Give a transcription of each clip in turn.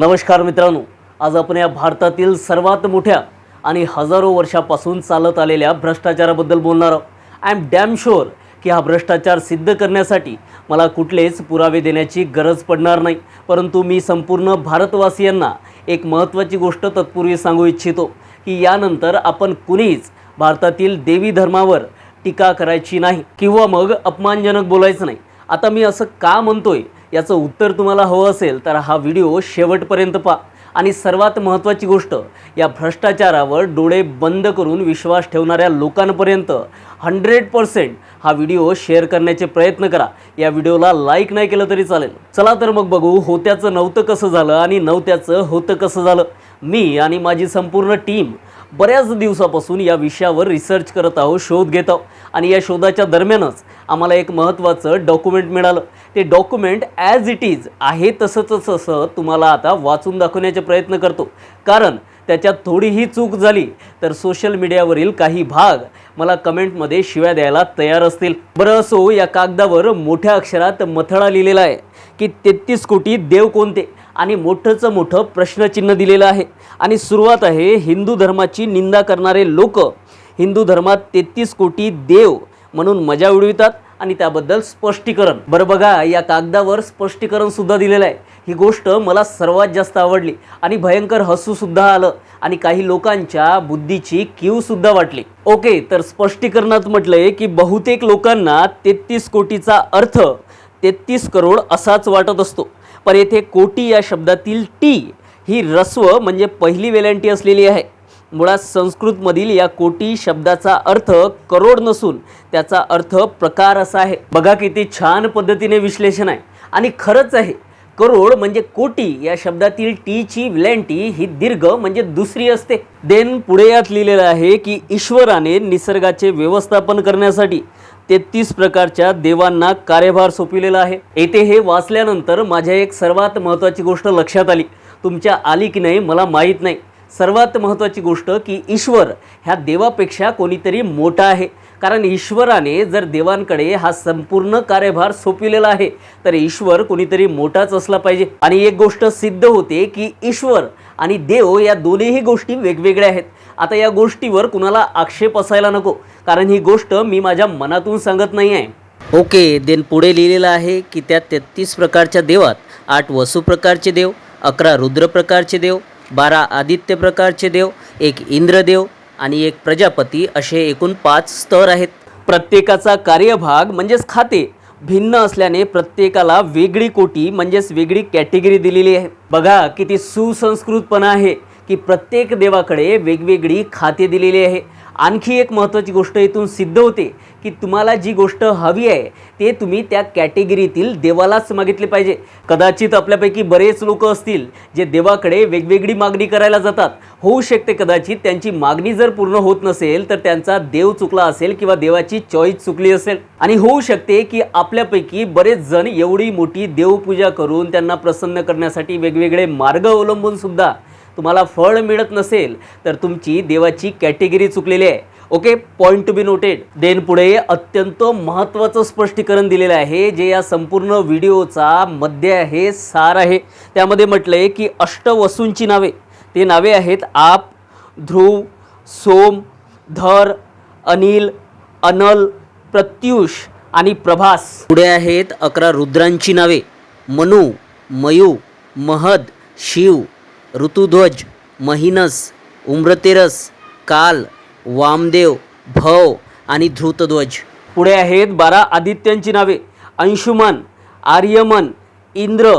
नमस्कार मित्रांनो आज आपण या भारतातील सर्वात मोठ्या आणि हजारो वर्षापासून चालत आलेल्या भ्रष्टाचाराबद्दल बोलणार आहोत. आय एम डॅम शुअर की हा भ्रष्टाचार सिद्ध करण्यासाठी मला कुठलेच पुरावे देण्याची गरज पडणार नाही. परंतु मी संपूर्ण भारतवासियांना एक महत्त्वाची गोष्ट तत्पूर्वी सांगू इच्छितो की यानंतर आपण कुणीच भारतातील देवी धर्मावर टीका करायची नाही किंवा मग अपमानजनक बोलायचं नाही. आता मी असं का म्हणतोय? याचं उत्तर तुम्हाला हवं असेल तर हा व्हिडिओ शेवटपर्यंत पहा. आणि सर्वात महत्त्वाची गोष्ट या भ्रष्टाचारावर डोळे बंद करून विश्वास ठेवणाऱ्या लोकांपर्यंत हंड्रेड पर्सेंट हा व्हिडिओ शेअर करण्याचे प्रयत्न करा. या व्हिडिओला लाईक नाही केलं तरी चालेल. चला तर मग बघू होत्याचं नव्हतं कसं झालं आणि नव्हत्याचं होतं कसं झालं. मी आणि माझी संपूर्ण टीम बऱ्याच दिवसापासून या विषयावर रिसर्च करत आहोत शोध घेत आहोत. आणि या शोधाच्या दरम्यानच आम्हाला एक महत्त्वाचं डॉक्युमेंट मिळालं. ते डॉक्युमेंट ॲज इट इज आहे तसंच तसं तुम्हाला आता वाचून दाखवण्याचे प्रयत्न करतो. कारण त्याच्यात थोडीही चूक झाली तर सोशल मीडियावरील काही भाग मला कमेंटमध्ये शिव्या द्यायला तयार असतील. बरं असो या कागदावर मोठ्या अक्षरात मथळा लिहिलेला आहे की तेहतीस कोटी देव कोणते? आणि मोठंचं मोठं प्रश्नचिन्ह दिलेलं आहे. आणि सुरुवात आहे हिंदू धर्माची निंदा करणारे लोक. हिंदू धर्मात तेहतीस कोटी देव म्हणून मजा उडवितात आणि त्याबद्दल स्पष्टीकरण. बरं बघा या कागदावर स्पष्टीकरण सुद्धा दिलेलं आहे. ही गोष्ट मला सर्वात जास्त आवडली. आणि भयंकर हसूसुद्धा आलं. आणि काही लोकांच्या बुद्धीची कीवसुद्धा वाटली. ओके तर स्पष्टीकरणात म्हटलंय की बहुतेक लोकांना तेहतीस कोटीचा अर्थ तेहतीस करोड असाच वाटत असतो. पण येथे कोटी या शब्दातील टी ही रस्व म्हणजे पहिली वेलांटी असलेली आहे. मुळात संस्कृतमधील या कोटी शब्दाचा अर्थ करोड नसून त्याचा अर्थ प्रकार असा आहे. बघा किती छान पद्धतीने विश्लेषण आहे. आणि खरंच आहे करोड म्हणजे कोटी या शब्दातील टीची विलँटी ही दीर्घ म्हणजे दुसरी असते. देन पुढे यात लिहिलेलं आहे की ईश्वराने निसर्गाचे व्यवस्थापन करण्यासाठी तेहतीस प्रकारच्या देवांना कार्यभार सोपविलेला आहे. येथे हे वाचल्यानंतर माझ्या एक सर्वात महत्त्वाची गोष्ट लक्षात आली. तुमच्या आली की नाही मला माहीत नाही. सर्वात महत्त्वाची गोष्ट की ईश्वर ह्या देवापेक्षा कोणीतरी मोठा आहे. कारण ईश्वराने जर देवांकडे हा संपूर्ण कार्यभार सोपविलेला आहे तर ईश्वर कुणीतरी मोठाच असला पाहिजे. आणि एक गोष्ट सिद्ध होते की ईश्वर आणि देव या दोन्हीही गोष्टी वेगवेगळ्या आहेत. आता या गोष्टीवर कुणाला आक्षेप असायला नको कारण ही गोष्ट मी माझ्या मनातून सांगत नाही आहे. ओके देन पुढे लिहिलेलं आहे की त्या तेहतीस प्रकारच्या देवात आठ वसु प्रकारचे देव अकरा रुद्र प्रकारचे देव बारा आदित्य प्रकारचे देव एक इंद्रदेव आणि एक प्रजापती असे एकूण पाच स्तर आहेत. प्रत्येकाचा कार्यभाग म्हणजेच खाते भिन्न असल्याने प्रत्येकाला वेगळी कोटी म्हणजेच वेगळी कॅटेगरी दिलेली आहे. बघा किती सुसंस्कृतपणा आहे की प्रत्येक देवाकडे वेगवेगळी खाते दिलेली आहे. आणखी एक महत्त्वाची गोष्ट इथून सिद्ध होते की तुम्हाला जी गोष्ट हवी आहे ते तुम्ही त्या कॅटेगरीतील देवालाच मागितले पाहिजे. कदाचित आपल्यापैकी बरेच लोक असतील जे देवाकडे वेगवेगळी मागणी करायला जातात. होऊ शकते कदाचित त्यांची मागणी जर पूर्ण होत नसेल तर त्यांचा देव चुकला असेल किंवा देवाची चॉईस चुकली असेल. आणि होऊ शकते की आपल्यापैकी बरेच जण एवढी मोठी देवपूजा करून त्यांना प्रसन्न करण्यासाठी वेगवेगळे मार्ग अवलंबून सुद्धा तुम्हाला फळ मिळत नसेल तर तुमची देवाची कॅटेगरी चुकलेली आहे. Okay point to be noted then पुढे अत्यंत महत्त्वाचं स्पष्टीकरण दिलेलं आहे जे या संपूर्ण व्हिडिओचा मध्य आहे सार आहे. त्यामध्ये म्हटलं आहे की अष्टवसूंची नावे. ते नावे आहेत आप ध्रुव सोम धर अनिल अनल प्रत्युष आणि प्रभास. पुढे आहेत अकरा रुद्रांची नावे. मनु मयू महद शिव ऋतुध्वज महिनस उम्रतेरस काल वामदेव भव आणि धृतध्वज पुढे आहेत बारा आदित्यांची नावे. अंशुमन आर्यमन इंद्र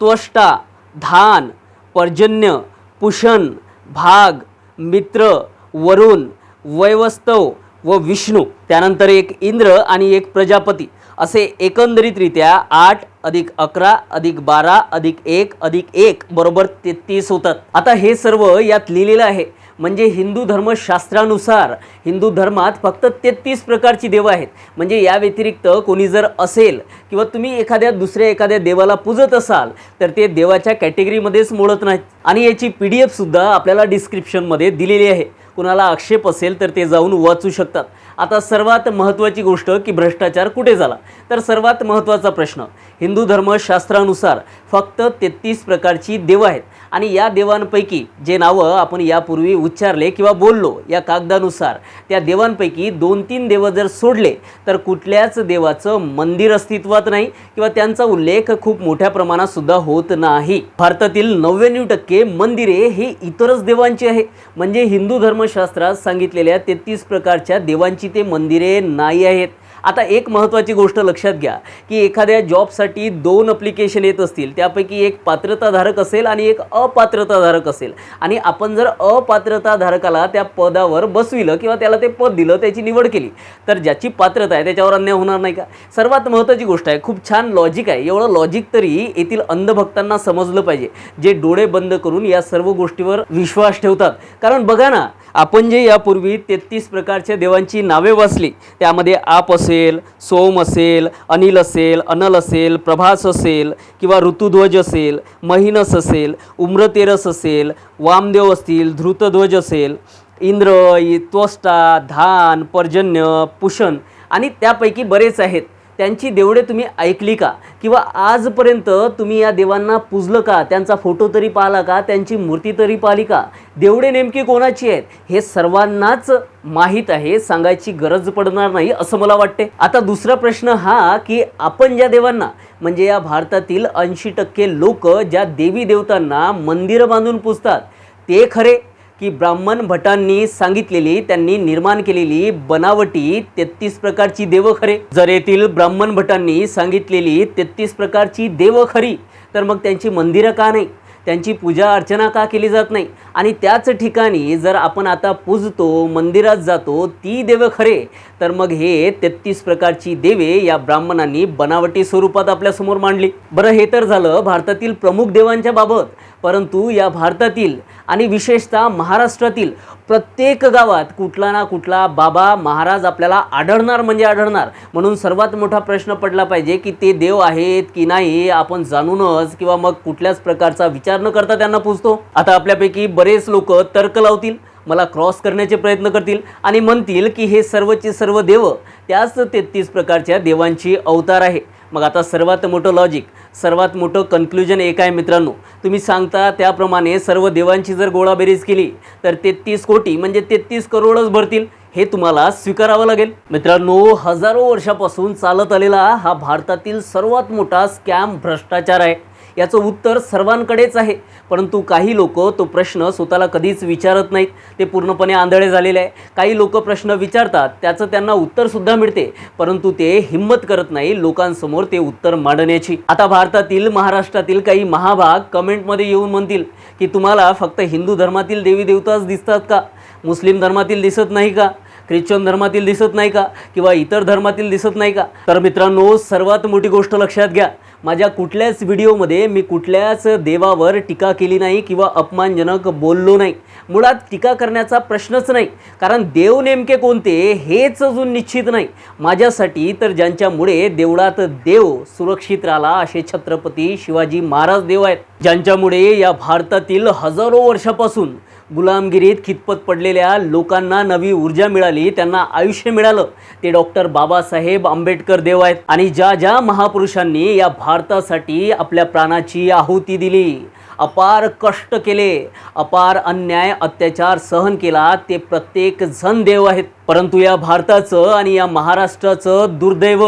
त्वष्टा धान पर्जन्य पुषण भाग मित्र वरुण वैवस्तव व विष्णू. त्यानंतर एक इंद्र आणि एक प्रजापती. असे एकंदरीतरित्या आठ अधिक अकरा अधिक बारा अधिक एक अधिक एक बरोबर तेहतीस होतात. आता हे सर्व यात लिहिलेलं आहे. म्हणजे हिंदू धर्मशास्त्रानुसार हिंदू धर्मात फक्त तेहतीस प्रकारची देवं आहेत. म्हणजे या व्यतिरिक्त कोणी जर असेल किंवा तुम्ही एखाद्या दुसऱ्या एखाद्या देवाला पूजत असाल तर ते देवाच्या कॅटेगरीमध्येच मोडत नाहीत. आणि याची पी डी एफसुद्धा आपल्याला डिस्क्रिप्शनमध्ये दिलेली आहे. कुणाला आक्षेप असेल तर ते जाऊन वाचू शकतात. आता सर्वात महत्त्वाची गोष्ट की भ्रष्टाचार कुठे झाला? तर सर्वात महत्त्वाचा प्रश्न हिंदू धर्मशास्त्रानुसार फक्त तेहतीस प्रकारची देवं आहेत. आणि या देवांपैकी जे नावं आपण यापूर्वी उच्चारले किंवा बोललो या कागदानुसार त्या देवांपैकी दोन तीन देवं जर सोडले तर कुठल्याच देवाचं मंदिर अस्तित्वात नाही किंवा त्यांचा उल्लेख खूप मोठ्या प्रमाणात सुद्धा होत नाही. भारतातील नव्याण्णव टक्के मंदिरे ही इतरच देवांची आहे. म्हणजे हिंदू धर्मशास्त्रात सांगितलेल्या तेहतीस प्रकारच्या देवांची ते मंदिरे नाही आहेत. आता एक महत्त्वाची गोष्ट लक्षात घ्या की एखाद्या जॉबसाठी दोन अप्लिकेशन येत असतील त्यापैकी एक पात्रताधारक असेल आणि एक अपात्रताधारक असेल. आणि आपण जर अपात्रताधारकाला त्या पदावर बसविलं किंवा त्याला ते पद दिलं त्याची निवड केली तर ज्याची पात्रता आहे त्याच्यावर अन्याय होणार नाही का? सर्वात महत्त्वाची गोष्ट आहे खूप छान लॉजिक आहे. एवढं लॉजिक तरी येथील अंधभक्तांना समजलं पाहिजे जे डोळे बंद करून या सर्व गोष्टीवर विश्वास ठेवतात. कारण बघा ना आपण जे यापूर्वी तेहतीस प्रकारच्या देवांची नावे वाचली त्यामध्ये आप असेल असेल सोम असेल अनिल असेल अनल असेल प्रभास असेल किंवा ऋतुध्वज असेल महिनस असेल उम्रतेरस असेल वामदेव असतील धृतध्वज असेल इंद्र इ- त्वष्टा धान पर्जन्य पुषण आणि त्यापैकी बरेच आहेत. त्यांची देवडे तुम्ही ऐकली का? किंवा आजपर्यंत तुम्ही या देवांना पुजलं का? त्यांचा फोटो तरी पाहिला का? त्यांची मूर्ती तरी पाहिली का? देवडे नेमकी कोणाची आहेत? हे सर्वांनाच माहीत आहे सांगायची गरज पडणार नाही असं मला वाटते आता दुसरा प्रश्न हा की आपण ज्या देवांना म्हणजे या भारतातील ऐंशी टक्के लोक ज्या देवी देवतांना मंदिरं बांधून पुजतात ते खरे की ब्राह्मण भटांनी सांगितलेली त्यांनी निर्माण केलेली बनावटी तेहतीस प्रकारची देव खरे. जर येथील ब्राह्मण भटांनी सांगितलेली तेहतीस प्रकारची देव खरी तर मग त्यांची मंदिरं का नाही? त्यांची पूजा अर्चना का केली जात नाही? आणि त्याच ठिकाणी जर आपण आता पूजतो मंदिरात जातो ती देव खरे तर मग हे तेहतीस प्रकारची देवे या ब्राह्मणांनी बनावटी स्वरूपात आपल्यासमोर मांडली. बरं हे तर झालं भारतातील प्रमुख देवांच्या बाबत. परंतु या भारतातील आणि विशेषतः महाराष्ट्रातील प्रत्येक गावात कुठला ना कुठला बाबा महाराज आपल्याला आढळणार म्हणजे आढळणार. म्हणून सर्वात मोठा प्रश्न पडला पाहिजे की ते देव आहेत की नाही आपण जाणूनच किंवा मग कुठल्याच प्रकारचा विचार न करता त्यांना पूजतो. आता आपल्यापैकी बरेच लोक तर्क लावतील मला क्रॉस करण्याचे प्रयत्न करतील आणि म्हणतील की हे सर्वचे सर्व देव त्याच तेहतीस प्रकारच्या देवांची अवतार आहे. मग आता सर्वात मोठं लॉजिक सर्वात मोठं कन्क्लुजन एक आहे मित्रांनो. तुम्ही सांगता त्याप्रमाणे सर्व देवांची जर गोळाबेरीज केली तर तेहतीस कोटी म्हणजे तेहतीस करोडच भरतील हे तुम्हाला स्वीकारावं लागेल. मित्रांनो हजारो वर्षापासून चालत आलेला हा भारतातील सर्वात मोठा स्कॅम भ्रष्टाचार आहे. याचं उत्तर सर्वांकडेच आहे. परंतु काही लोक तो प्रश्न स्वतःला कधीच विचारत नाहीत. ते पूर्णपणे आंधळे झालेले आहे. काही लोक प्रश्न विचारतात. त्याचं त्यांना उत्तरसुद्धा मिळते. परंतु ते हिंमत करत नाही लोकांसमोर ते उत्तर मांडण्याची. आता भारतातील महाराष्ट्रातील काही महाभाग कमेंटमध्ये येऊन म्हणतील की तुम्हाला फक्त हिंदू धर्मातील देवी देवताच दिसतात का? मुस्लिम धर्मातील दिसत नाही का? ख्रिश्चन धर्मातील दिसत नाही का? किंवा इतर धर्मातील दिसत नाही का? तर मित्रांनो सर्वात मोठी गोष्ट लक्षात घ्या. माझ्या कुठल्याच व्हिडिओमध्ये मी कुठल्याच देवावर टीका केली नाही किंवा अपमानजनक बोललो नाही. मुळात टीका करण्याचा प्रश्नच नाही. कारण देव नेमके कोणते हेच अजून निश्चित नाही. माझ्यासाठी तर ज्यांच्यामुळे देवळात देव सुरक्षित राहिला असे छत्रपती शिवाजी महाराज देव आहेत. ज्यांच्यामुळे या भारतातील हजारो वर्षापासून गुलामगिरीत खितपत पडलेल्या लोकांना नवी ऊर्जा मिळाली त्यांना आयुष्य मिळालं. ते डॉक्टर बाबासाहेब आंबेडकर देव आहेत. आणि ज्या ज्या महापुरुषांनी या भारतासाठी आपल्या प्राणाची आहुती दिली अपार कष्ट केले अपार अन्याय अत्याचार सहन केला ते प्रत्येक जण देव आहेत. परंतु या भारताचं आणि या महाराष्ट्राचं दुर्दैव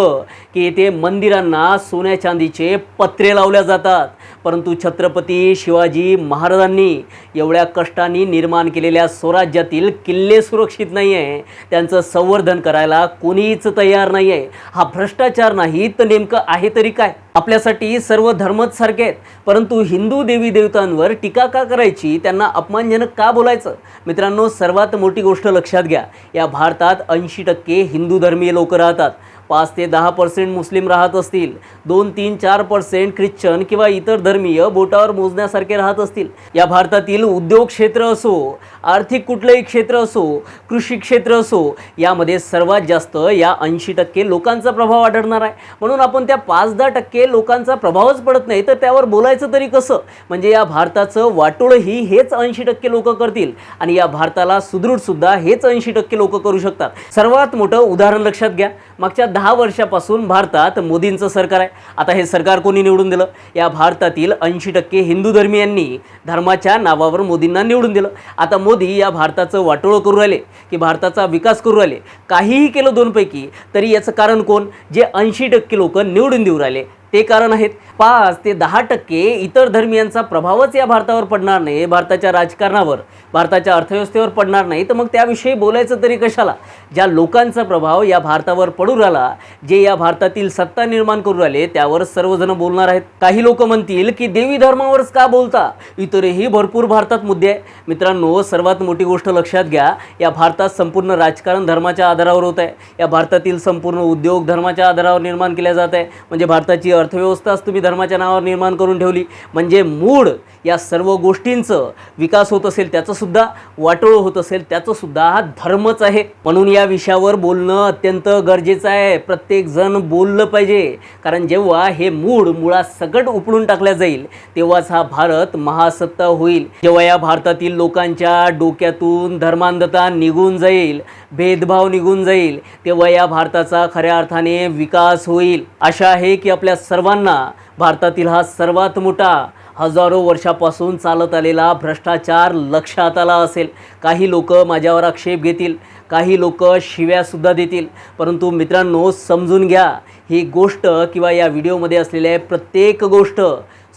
की येथे मंदिरांना सोन्या चांदीचे पत्रे लावल्या जातात. परंतु छत्रपती शिवाजी महाराजांनी एवढ्या कष्टाने निर्माण केलेल्या स्वराज्यातील किल्ले सुरक्षित नाही आहे त्यांचं संवर्धन करायला कोणीच तयार नाही आहे हा भ्रष्टाचार नाही तर नेमकं आहे तरी काय? आपल्यासाठी सर्व धर्मच सारखे आहेत. परंतु हिंदू देवी देवतांवर टीका का करायची? त्यांना अपमानजनक का बोलायचं? मित्रांनो सर्वात मोठी गोष्ट लक्षात घ्या. या भारतात ऐंशी टक्के हिंदू धर्मीय लोक राहतात. पाच ते दहा पर्सेंट मुस्लिम राहत असतील. दोन तीन चार पर्सेंट ख्रिश्चन किंवा इतर धर्मीय बोटावर मोजण्यासारखे राहत असतील. या भारतातील उद्योग क्षेत्र असो आर्थिक कुठलंही क्षेत्र असो कृषी क्षेत्र असो यामध्ये सर्वात जास्त या ऐंशी टक्के लोकांचा प्रभाव आढळणार आहे. म्हणून आपण त्या पाच दहा टक्के लोकांचा प्रभावच पडत नाही तर त्यावर बोलायचं तरी कसं? म्हणजे या भारताचं वाटोळही हेच ऐंशी टक्के लोक करतील आणि या भारताला सुदृढ सुद्धा हेच ऐंशी टक्के लोक करू शकतात. सर्वात मोठं उदाहरण लक्षात घ्या. मागच्या दहा दहा वर्षापासून भारतात मोदींचं सरकार आहे. आता हे सरकार कोणी निवडून दिलं? या भारतातील ऐंशी टक्के हिंदू धर्मियांनी धर्माच्या नावावर मोदींना निवडून दिलं. आता मोदी या भारताचं वाटोळं करू राहिले की भारताचा विकास करू राहिले. काहीही केलं दोनपैकी तरी याचं कारण कोण? जे ऐंशी टक्के लोक निवडून देऊ राहिले. ते कारण आहेत. पाच ते दहा टक्के इतर धर्मियांचा प्रभावच या भारतावर पडणार नाही भारताच्या राजकारणावर भारताच्या अर्थव्यवस्थेवर पडणार नाही. तर मग त्याविषयी बोलायचं तरी कशाला? ज्या लोकांचा प्रभाव या भारतावर पडू राहिला जे या भारतातील सत्ता निर्माण करू राहिले त्यावर सर्वजण बोलणार आहेत. काही लोक म्हणतील की देवी धर्मावरच का बोलता? इतरही भरपूर भारतात मुद्दे आहे मित्रांनो सर्वात मोठी गोष्ट लक्षात घ्या या भारतात संपूर्ण राजकारण धर्माच्या आधारावर होत आहे. या भारतातील संपूर्ण उद्योग धर्माच्या आधारावर निर्माण केल्या जात आहे. म्हणजे भारताची अर्थव्यवस्थाच तुम्ही धर्माच्या नावावर निर्माण करून ठेवली. म्हणजे मूळ या सर्व गोष्टींचं विकास होत असेल त्याचंसुद्धा सुद्धा होत असेल त्याचंसुद्धा हा धर्मच आहे. म्हणून या विषयावर बोलणं अत्यंत गरजेचं आहे. प्रत्येकजण बोललं पाहिजे. कारण जेव्हा हे मूळ मुळात सगट उपडून टाकल्या जाईल तेव्हाच हा भारत महासत्ता होईल. जेव्हा या भारतातील लोकांच्या डोक्यातून धर्मांधता निघून जाईल भेदभाव निघून जाईल तेव्हा या भारताचा खऱ्या अर्थाने विकास होईल. आशा आहे की आपल्या सर्वांना भारतातील हा सर्वात मोठा हजारो वर्षापासून चालत आलेला भ्रष्टाचार लक्षात आला असेल. काही लोक माझ्यावर आक्षेप घेतील काही लोक शिव्यासुद्धा देतील. परंतु मित्रांनो समजून घ्या ही गोष्ट किंवा या व्हिडिओमध्ये असलेल्या प्रत्येक गोष्ट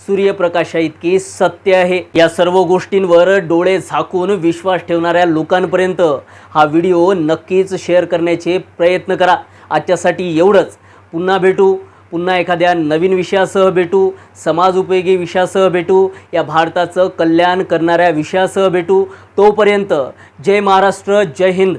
सूर्यप्रकाशा इतकी सत्य आहे. या सर्व गोष्टींवर डोळे झाकून विश्वास ठेवणाऱ्या लोकांपर्यंत हा व्हिडिओ नक्कीच शेअर करण्याचे प्रयत्न करा. आजच्यासाठी एवढंच. पुन्हा भेटू. पुन्हा एखाद्या नवीन विषयासह भेटू समाज उपयोगी विषयासह भेटू या भारताचं कल्याण करणाऱ्या विषयासह भेटू. तोपर्यंत जय महाराष्ट्र जय हिंद.